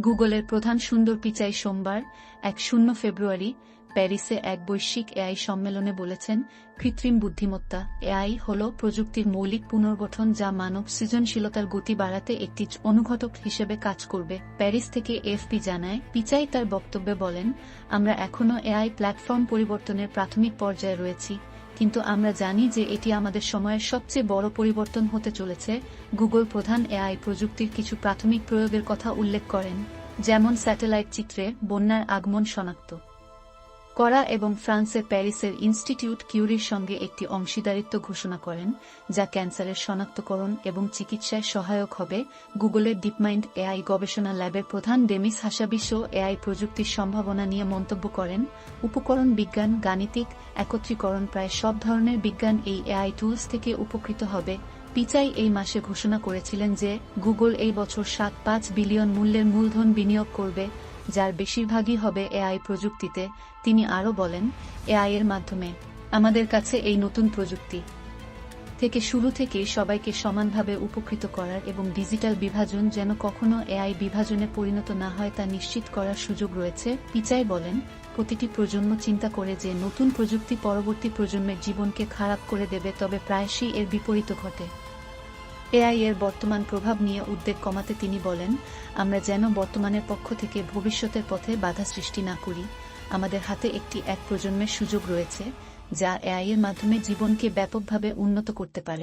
গুগলের প্রধান সুন্দর পিচাই সোমবার, এক শূন্য ফেব্রুয়ারি, প্যারিসে এক বৈশ্বিক এআই সম্মেলনে বলেছেন, কৃত্রিম বুদ্ধিমত্তা, এআই হল প্রযুক্তির মৌলিক পুনর্গঠন যা মানব সৃজনশীলতার গতি বাড়াতে একটি অনুঘটক হিসেবে কাজ করবে। প্যারিস থেকে এফপি জানায়, পিচাই তার বক্তব্যে বলেন, আমরা এখনও এআই প্ল্যাটফর্ম পরিবর্তনের প্রাথমিক পর্যায়ে রয়েছি। কিন্তু আমরা জানি যে এটি আমাদের সময়ের সবচেয়ে বড় পরিবর্তন হতে চলেছে। গুগল প্রধান এআই প্রযুক্তির কিছু প্রাথমিক প্রয়োগের কথা উল্লেখ করেন, যেমন স্যাটেলাইট চিত্রে বন্যার আগমন শনাক্ত করা এবং ফ্রান্সের প্যারিসের ইনস্টিটিউট কিউরির সঙ্গে একটি অংশীদারিত্ব ঘোষণা করেন, যা ক্যান্সারের শনাক্তকরণ এবং চিকিৎসায় সহায়ক হবে। গুগলের ডিপমাইন্ড এআই গবেষণা ল্যাবের প্রধান ডেমিস হাসাবিসো এআই প্রযুক্তির সম্ভাবনা নিয়ে মন্তব্য করেন। উপকরণ বিজ্ঞান, গাণিতিক, একত্রীকরণ প্রায় সব ধরনের বিজ্ঞান এই এআই টুলস থেকে উপকৃত হবে। পিচাই এই মাসে ঘোষণা করেছিলেন যে, গুগল এই বছর সাত পাঁচ বিলিয়ন মূল্যের মূলধন বিনিয়োগ করবে। যার বেশিরভাগই হবে এআই প্রযুক্তিতে, তিনি আরও বলেন, এআই এর মাধ্যমে আমাদের কাছে এই নতুন প্রযুক্তি থেকে শুরু থেকে সবাইকে সমানভাবে উপকৃত করার এবং ডিজিটাল বিভাজন যেন কখনো এআই বিভাজনে পরিণত না হয় তা নিশ্চিত করার সুযোগ রয়েছে। পিচাই বলেন, প্রতিটি প্রজন্ম চিন্তা করে যে নতুন প্রযুক্তি পরবর্তী প্রজন্মের জীবনকে খারাপ করে দেবে, তবে প্রায়শই এর বিপরীত ঘটে। এআই এর বর্তমান প্রভাব নিয়ে উদ্বেগ কমাতে তিনি বলেন, আমরা যেন বর্তমানের পক্ষ থেকে ভবিষ্যতের পথে বাধা সৃষ্টি না করি। আমাদের হাতে একটি এক প্রজন্মের সুযোগ রয়েছে, যা এআই এর মাধ্যমে জীবনকে ব্যাপকভাবে উন্নত করতে পারে।